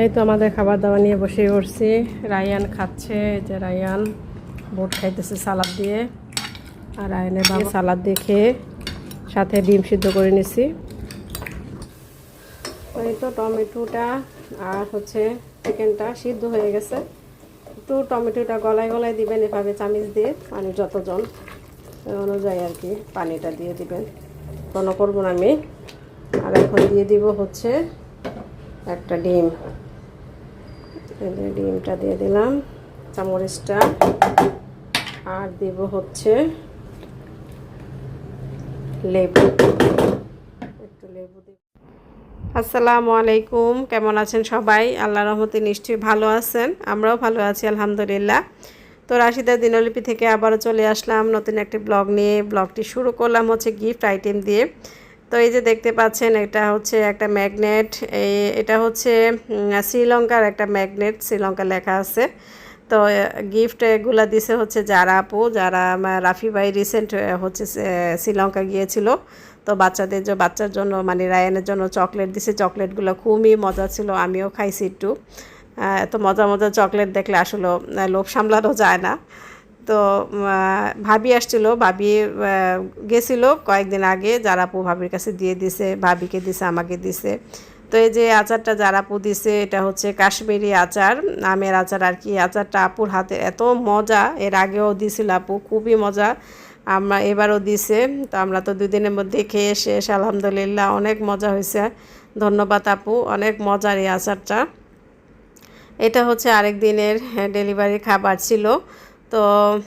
এই তো আমাদের খাবার দাবার নিয়ে বসে পড়ছি। রায়ান খাচ্ছে যে রায়ান বোট খাইতেছে সালাদ দিয়ে। আর রায়ানের বাবা সালাদ দিয়ে খেয়ে সাথে ডিম সিদ্ধ করে নিছি। তো এই তো টমেটোটা আর হচ্ছে চিকেনটা সিদ্ধ হয়ে গেছে। একটু টমেটোটা গলায় গলায় দিবেন এভাবে চামিচ দিয়ে, পানি যতজন অনুযায়ী আর কি পানিটা দিয়ে দিবেন। কোনো করব না আমি। আর এখন দিয়ে দিব হচ্ছে একটা ডিম। ডিমটা দিয়ে দিলাম চামরিচটা আর দেব হচ্ছে লেবু। একটু লেবু আসসালামু আলাইকুম, কেমন আছেন সবাই? আল্লাহ রহমতে নিশ্চয়ই ভালো আছেন, আমরাও ভালো আছি, আলহামদুলিল্লাহ। তো রাশিদা দিনলিপি থেকে আবারও চলে আসলাম নতুন একটি ব্লগ নিয়ে। ব্লগটি শুরু করলাম হচ্ছে গিফট আইটেম দিয়ে। তো এই যে দেখতে পাচ্ছেন, এটা হচ্ছে একটা ম্যাগনেট। এটা হচ্ছে শ্রীলঙ্কার একটা ম্যাগনেট শ্রীলঙ্কা লেখা আছে। তো গিফট এগুলা দিছে হচ্ছে যারা আপু, যারা রাফি ভাই রিসেন্ট হচ্ছে শ্রীলঙ্কা গিয়েছিল। তো বাচ্চাদের যে বাচ্চার জন্য মানে রায়ানের জন্য চকলেট দিছে। চকলেটগুলো খুবই মজা ছিল, আমিও খাইছি একটু। এত মজা মজা চকলেট দেখলে আসলে লোভ সামলানো যায় না। তো ভাবি আসছিল, ভাবি গেছিল কয়েকদিন আগে জারাপু ভাবির কাছে দিয়ে দিছে, ভাবিকে দিছে, আমাকে দিছে। তো এই যে আচারটা জারাপু দিছে, এটা হচ্ছে কাশ্মীরি আচার, আমের আচার আর কি। আচারটা আপুর হাতে এত মজা, এর আগেও দিছিল আপু, খুবই মজা। আমরা এবারও দিছে, তো আমরা তো দুই দিনের মধ্যে খেয়ে শেষ, আলহামদুলিল্লাহ, অনেক মজা হয়েছে। ধন্যবাদ আপু, অনেক মজার এই আচারটা। এটা হচ্ছে আরেক দিনের ডেলিভারি খাবার ছিল। তো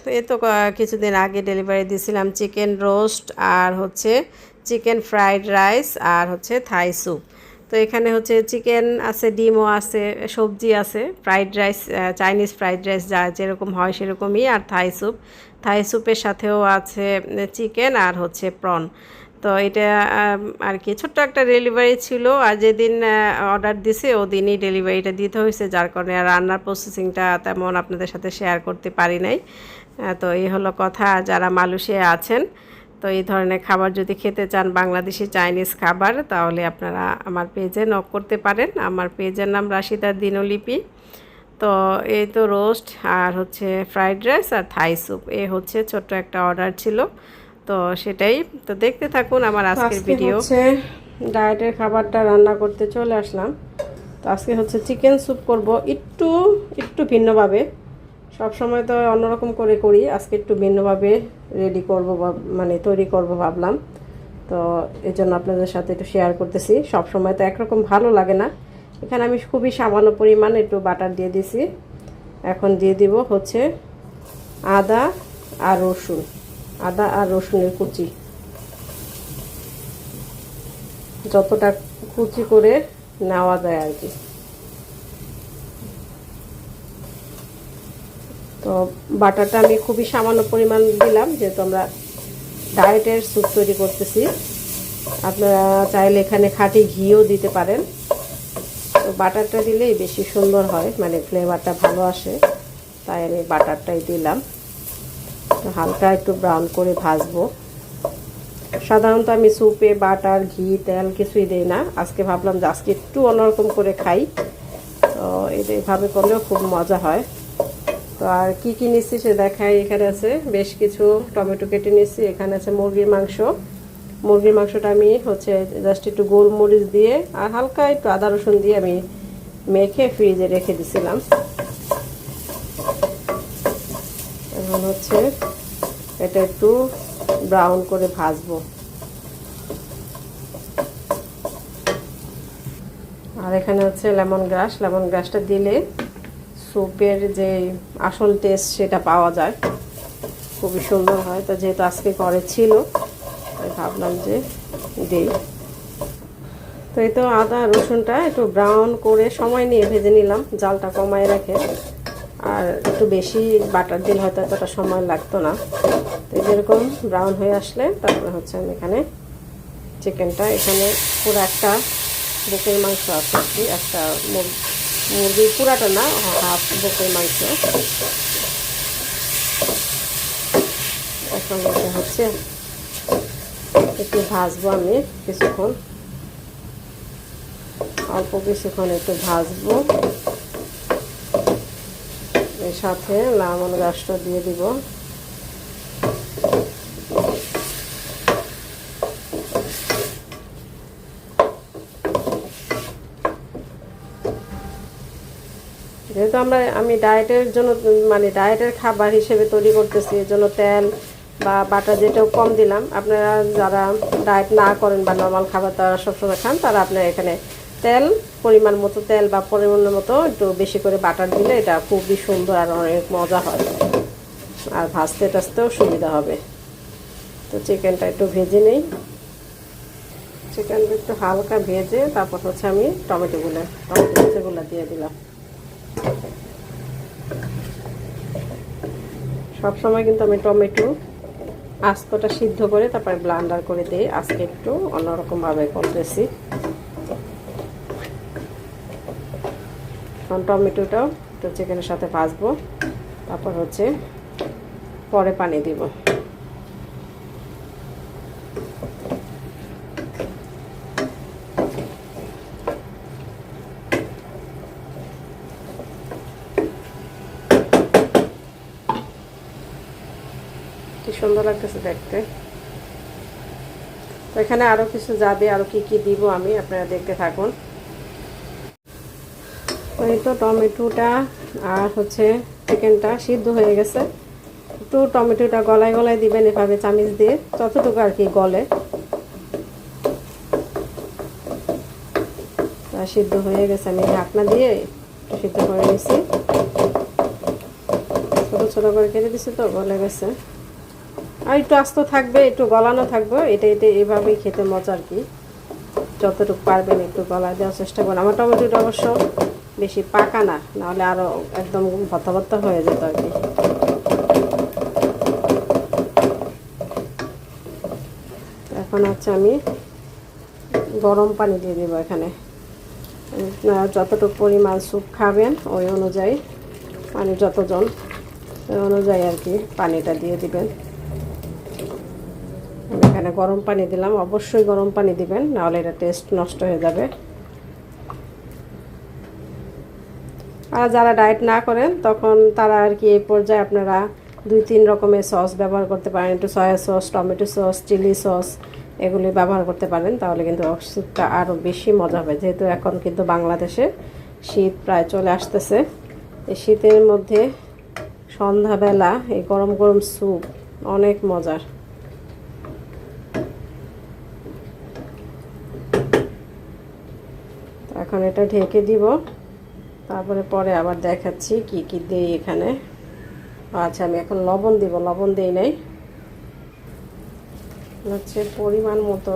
এ তো কিছুদিন আগে ডেলিভারি দিয়েছিলাম চিকেন রোস্ট আর হচ্ছে চিকেন ফ্রাইড রাইস আর হচ্ছে থাই স্যুপ তো এখানে হচ্ছে চিকেন আছে, ডিমও আছে, সবজি আছে fried rice Chinese fried rice যা যেরকম হয় সেরকমই আর থাই স্যুপ থাই স্যুপের সাথেও আছে চিকেন আর হচ্ছে প্রন তো এটা আর কি ছোট্ট একটা ডেলিভারি ছিল আর যেদিন অর্ডার দিছে ওদিনই ডেলিভারিটা দিতে হয়েছে, যার কারণে আর রান্নার প্রসেসিংটা তেমন আপনাদের সাথে শেয়ার করতে পারি নাই। তো এই হলো কথা, যারা মালয়েশিয়া আছেন, তো এই ধরনের খাবার যদি খেতে চান বাংলাদেশি চাইনিজ খাবার, তাহলে আপনারা আমার পেজে নক করতে পারেন। আমার পেজের নাম রাশিদার দিনলিপি। তো এই তো রোস্ট আর হচ্ছে ফ্রাইড রাইস আর থাই স্যুপ এ হচ্ছে ছোট্ট একটা অর্ডার ছিল। তো সেটাই। তো দেখতে থাকুন আমার আজকের ভিডিও ডায়েটের খাবারটা রান্না করতে চলে আসলাম। তো আজকে হচ্ছে চিকেন স্যুপ করব একটু একটু ভিন্নভাবে। সব সময় তো অন্যরকম করে করি আজকে একটু ভিন্নভাবে রেডি করব মানে তৈরি করব ভাবলাম। তো এই জন্য আপনাদের সাথে একটু শেয়ার করতেছি। সব সময় তো একরকম ভালো লাগে না। এখানে আমি খুবই সামান্য পরিমাণ একটু বাটার দিয়ে দিছি। এখন দিয়ে দিব হচ্ছে আদা আর রসুন। আদা আর রসুনের কুচি। যতটা কুচি করে নেওয়া যায় আর কি। তো বাটারটা আমি খুবই সামান্য পরিমাণ দিলাম, যেহেতু আমরা ডায়েটের স্যুপ তৈরি করতেছি। আপনারা চাইলে এখানে খাঁটি ঘিও দিতে পারেন। তো বাটারটা দিলেই বেশি সুন্দর হয় মানে ফ্লেভারটা ভালো আসে। তাই আমি বাটারটাই দিলাম। হালকা একটু ব্রাউন করে ভাজবো। সাধারণত আমি স্যুপে বাটার, ঘি, তেল কিছুই দিই না। আজকে ভাবলাম যে আজকে একটু অন্যরকম করে খাই। তো এইভাবে করলেও খুব মজা হয়। তো আর কি কি নিচ্ছি সে দেখাই। এখানে আছে বেশ কিছু টমেটো কেটে নিচ্ছি। এখানে আছে মুরগির মাংস। মুরগির মাংসটা আমি হচ্ছে জাস্ট একটু গোলমরিচ দিয়ে আর হালকা একটু আদা রসুন দিয়ে আমি মেখে ফ্রিজে রেখে দিছিলাম এখন হচ্ছে এটা একটু ব্রাউন করে ভাজবো। আর এখানে হচ্ছে লেমন গ্রাস লেমন গ্রাসটা দিলে স্যুপের যে আসল টেস্ট সেটা পাওয়া যায়। খুবই সুন্দর হয়। তো যেহেতু আজকে করে ছিল, তাই ভাবলাম যে দিই। তো এই তো আদা রসুনটা একটু ব্রাউন করে সময় নিয়ে ভেজে নিলাম। জালটা কমায় রেখে। আর একটু বেশি বাটার দিন হয়তো এতটা সময় লাগতো না। তো যেরকম ব্রাউন হয়ে আসলে তারপরে হচ্ছে আমি এখানে চিকেনটা এখানে পুরো একটা বুকের মাংস আছে একটা মুরগি পুরাটা না হাফ বুকের মাংস। এখন হচ্ছে একটু ভাজবো আমি কিছুক্ষণ। অল্প কিছুক্ষণ একটু ভাজবো। এর সাথে লামন গাছটা দিয়ে দিব। যেহেতু আমরা, আমি ডায়েটের জন্য মানে ডায়েটের খাবার হিসেবে তৈরি করতেছি, এর জন্য তেল বা বাটা যেটাও কম দিলাম। আপনারা যারা ডায়েট না করেন বা নর্মাল খাবার তারা সবসময় খান, তারা আপনারা এখানে তেল, পরিমাণ মতো তেল বা পরিমাণ মতো একটু বেশি করে বাটার দিলে এটা খুবই সুন্দর আর অনেক মজা হয়। আর ভাজতে টাজতেও সুবিধা হবে। তো চিকেনটা একটু ভেজে নেই। চিকেনটা একটু হালকা ভেজে তারপর হচ্ছে আমি টমেটোগুলো, টমেটো দিয়ে দিলাম। সবসময় কিন্তু আমি টমেটো আস্তটা সিদ্ধ করে তারপরে ব্লান্ডার করে দিই। আজকে একটু অন্যরকমভাবে করতেছি। টমেটোটাও তো চিকেনের সাথে ভাজবো। তারপর হচ্ছে পরে পানি দিব। কি সুন্দর লাগতেছে দেখতে। তো এখানে আরও কিছু যাবে আরও কি কি দিব আমি আপনারা দেখতে থাকুন। এই তো টমেটোটা আর হচ্ছে চিকেনটা সিদ্ধ হয়ে গেছে। একটু টমেটোটা গলায় গলায় দিবেন এভাবে চামিচ দিয়ে যতটুকু আর কি গলে। সিদ্ধ হয়ে গেছে, আমি ঢাকনা দিয়ে একটু সিদ্ধ করে নিয়েছি ছোটো ছোটো করে কেটে দিছি তো, গলে গেছে। আর একটু আস্ত থাকবে, একটু গলানো থাকবে, এটা এটা এভাবেই খেতে মজা আর কি। যতটুকু পারবেন একটু গলা দেওয়ার চেষ্টা করুন। আমার টমেটোটা অবশ্য বেশি পাকা না, নাহলে আরও একদম ভত্তা ভত্তা হয়ে যেত আর কি। এখন হচ্ছে আমি গরম পানি দিয়ে দেবো এখানে। যতটুকু পরিমাণ স্যুপ খাবেন, ওই অনুযায়ী মানে যতজন, ওই অনুযায়ী আর কি পানিটা দিয়ে দিবেন। এখানে গরম পানি দিলাম, অবশ্যই গরম পানি দিবেন, নাহলে এটা টেস্ট নষ্ট হয়ে যাবে। আর যারা ডায়েট না করেন, তখন তারা আর কি এই পর্যায়ে আপনারা দুই তিন রকমের সস ব্যবহার করতে পারেন। একটু soya sauce tomato sauce chilli sauce এগুলি ব্যবহার করতে পারেন, তাহলে কিন্তু স্যুপটা আরও বেশি মজা হবে। যেহেতু এখন কিন্তু বাংলাদেশে শীত প্রায় চলে আসতেছে। এই শীতের মধ্যে সন্ধ্যাবেলা এই গরম গরম স্যুপ অনেক মজার। এখন এটা ঢেকে দিব। তারপরে পরে আবার দেখাচ্ছি কি কি দেই এখানে। আচ্ছা আমি এখন লবণ দিব, লবণ দিই নাই। হচ্ছে পরিমাণ মতো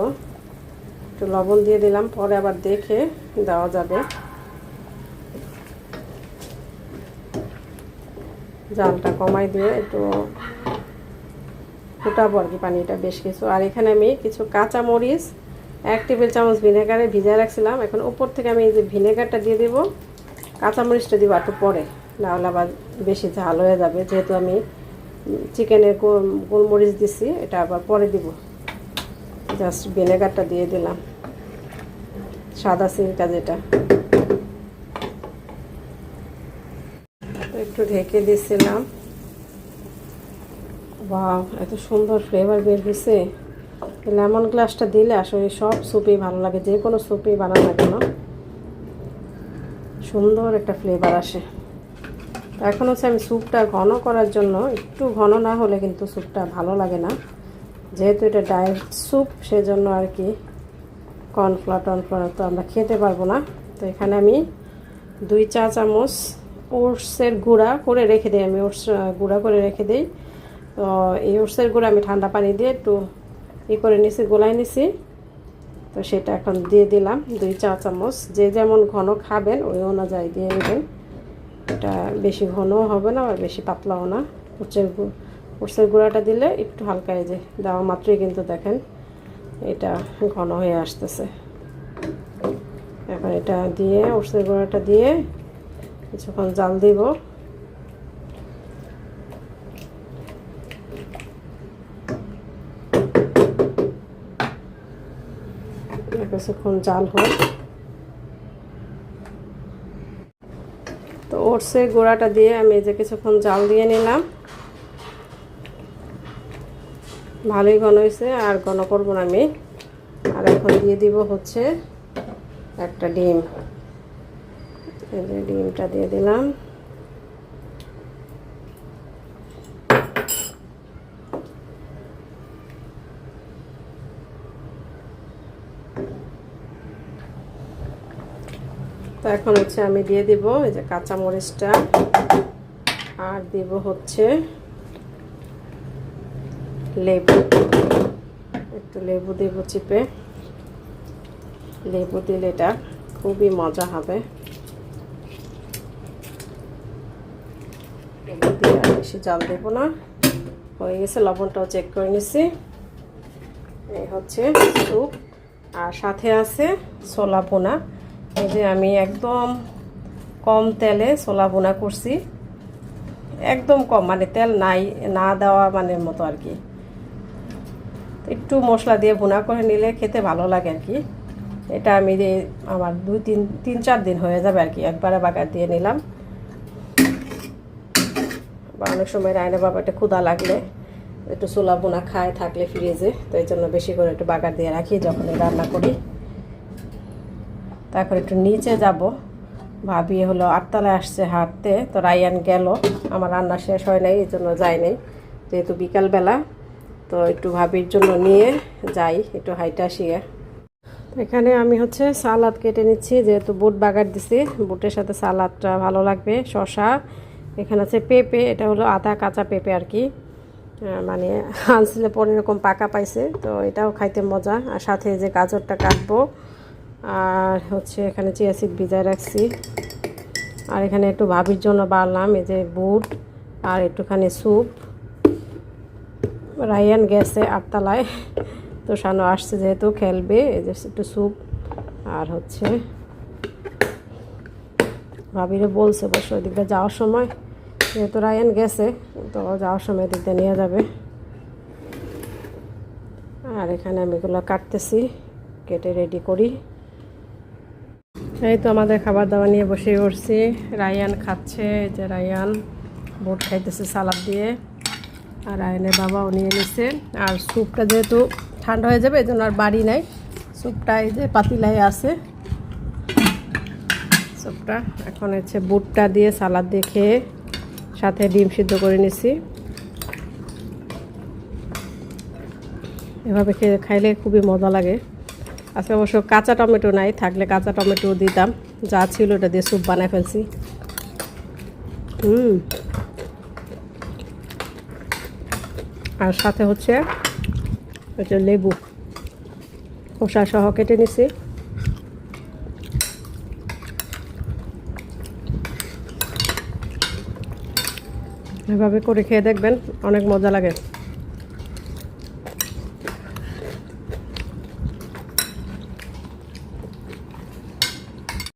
একটু লবণ দিয়ে দিলাম, পরে আবার দেখে দেওয়া যাবে। জালটা কমাই দিয়ে একটু ফুটাবো আর কি পানিটা বেশ কিছু। আর এখানে আমি কিছু কাঁচা মরিচ এক টেবিল চামচ ভিনেগারে ভিজায় রাখছিলাম। এখন উপর থেকে আমি এই যে ভিনেগারটা দিয়ে দিব। কাঁচামরিচটা দিব একটু পরে, নাহলে আবার বেশি ঝাল হয়ে যাবে। যেহেতু আমি চিকেনের গোলমরিচ দিছি, এটা আবার পরে দিব। জাস্ট ভিনেগারটা দিয়ে দিলাম, সাদা সিলটা যেটা। একটু ঢেকে দিছিলাম। বা এত সুন্দর ফ্লেভার বের হয়েছে লেমন গ্লাসটা দিলে আসলে সব স্যুপেই ভালো লাগে, যে কোনো স্যুপেই বানানো না। কেন সুন্দর একটা ফ্লেভার আসে। এখন হচ্ছে আমি স্যুপটা ঘন করার জন্য একটু ঘন না হলে কিন্তু স্যুপটা ভালো লাগে না। যেহেতু এটা ডায়েট স্যুপ সেজন্য আর কি কর্নফ্লাওয়ার টর্নফ্লাওয়ার তো আমরা খেতে পারব না। তো এখানে আমি দুই চা চামচ ওটসের গুঁড়া করে রেখে দিই। আমি ওটস গুঁড়া করে রেখে দিই। তো এই ওটসের গুঁড়া আমি ঠান্ডা পানি দিয়ে একটু ই করে নিছি গোলাই নিছি। তো সেটা এখন দিয়ে দিলাম দুই চা চামচ। যে যেমন ঘন খাবেন, ওই অনুযায়ী দিয়ে দেবেন। এটা বেশি ঘনও হবে না আর বেশি পাতলাও না। উচ্চের উচ্চের গুঁড়াটা দিলে একটু হালকা এই যে দেওয়া মাত্রই কিন্তু দেখেন এটা ঘন হয়ে আসতেছে। এখন এটা দিয়ে উচ্চের গুঁড়াটা দিয়ে কিছুক্ষণ জাল দিব। কিছুক্ষণ জাল হোক তো ওটসের গোড়াটা দিয়ে আমি এই যে কিছুক্ষণ জাল দিয়ে নিলাম। ভালোই ঘন হয়েছে, আর ঘন করব না আমি। আর এখন দিয়ে দিব হচ্ছে একটা ডিম। এই যে ডিমটা দিয়ে দিলাম। এখন হচ্ছে আমি দিয়ে দিব এই যে কাঁচা মরিচটা আর দিব হচ্ছে লেবু। একটু লেবু দেব চিপে। লেবু দিলে এটা খুবই মজা হবে। বেশি জল দেবো না। হয়ে গেছে, লবণটাও চেক করে নিছি। এই হচ্ছে স্যুপ আর সাথে আছে ছোলা পোনা এই যে আমি একদম কম তেলে ছোলা বোনা করছি। একদম কম মানে তেল নাই, না দেওয়া মানে মতো আর কি। একটু মশলা দিয়ে বোনা করে নিলে খেতে ভালো লাগে আর কি। এটা আমি আমার দুই, তিন তিন, চার দিন হয়ে যাবে আর কি, একবারে বাগার দিয়ে নিলাম। বা অনেক সময় রায়না বাবা একটা ক্ষুদা লাগলে একটু ছোলা বোনা খায় থাকলে ফ্রিজে তো এই জন্য বেশি করে একটু বাগার দিয়ে রাখি যখন রান্না করি। তারপর একটু নিচে যাব। ভাবি হলো, আটতলায় আসছে হাঁটতে। তো রায়ান গেল। আমার রান্না শেষ হয় নাই, এই জন্য যাই নাই। যেহেতু বিকালবেলা, তো একটু ভাবির জন্য নিয়ে যাই, একটু হাইটা আসিয়ে। এখানে আমি হচ্ছে সালাদ কেটে নিচ্ছি, যেহেতু বুট বাগার দিছি। বুটের সাথে সালাদটা ভালো লাগবে শশা এখানে আছে পেঁপে, এটা হলো আধা কাঁচা পেঁপে আর কি। মানে আনছিলে পরে এরকম পাকা পাইছে, তো এটাও খাইতে মজা। আর সাথে যে গাজরটা কাটবো। আর হচ্ছে এখানে চিয়া সিড ভিজায় রাখছি। আর এখানে একটু ভাবির জন্য বাড়লাম, এই যে বুট আর একটুখানি স্যুপ। রায়ান গেছে আটতলায়, তো সানো আসছে যেহেতু খেলবে, এই যে একটু স্যুপ আর হচ্ছে ভাবিরে বলছে বসে ওই দিকটা যাওয়ার সময়। যেহেতু রায়ান গেছে, তো যাওয়ার সময় দিকটা নিয়ে যাবে। আর এখানে আমি এগুলো কাটতেছি, কেটে রেডি করি। এই তো আমাদের খাবার দাবার নিয়ে বসে পড়ছি। রায়ান খাচ্ছে যে রায়ান বোট খাইতেছে সালাদ দিয়ে। আর রায়ানের বাবাও নিয়ে নিচ্ছে আর স্যুপটা যেহেতু ঠান্ডা হয়ে যাবে এই জন্য আর বাড়ি নাই। স্যুপটা এই যে পাতিলাই আছে। স্যুপটা এখন হচ্ছে বুটটা দিয়ে সালাদ দিয়ে খেয়ে সাথে ডিম সিদ্ধ করে নিছি। এভাবে খেয়ে খাইলে খুবই মজা লাগে। আজকে অবশ্য কাঁচা টমেটো নাই, থাকলে কাঁচা টমেটো দিতাম। যা ছিল ওটা দিয়ে স্যুপ বানায় ফেলছি। হুম। আর সাথে হচ্ছে হচ্ছে লেবু। খোসা সহ কেটে নিছি। এভাবে করে খেয়ে দেখবেন, অনেক মজা লাগে।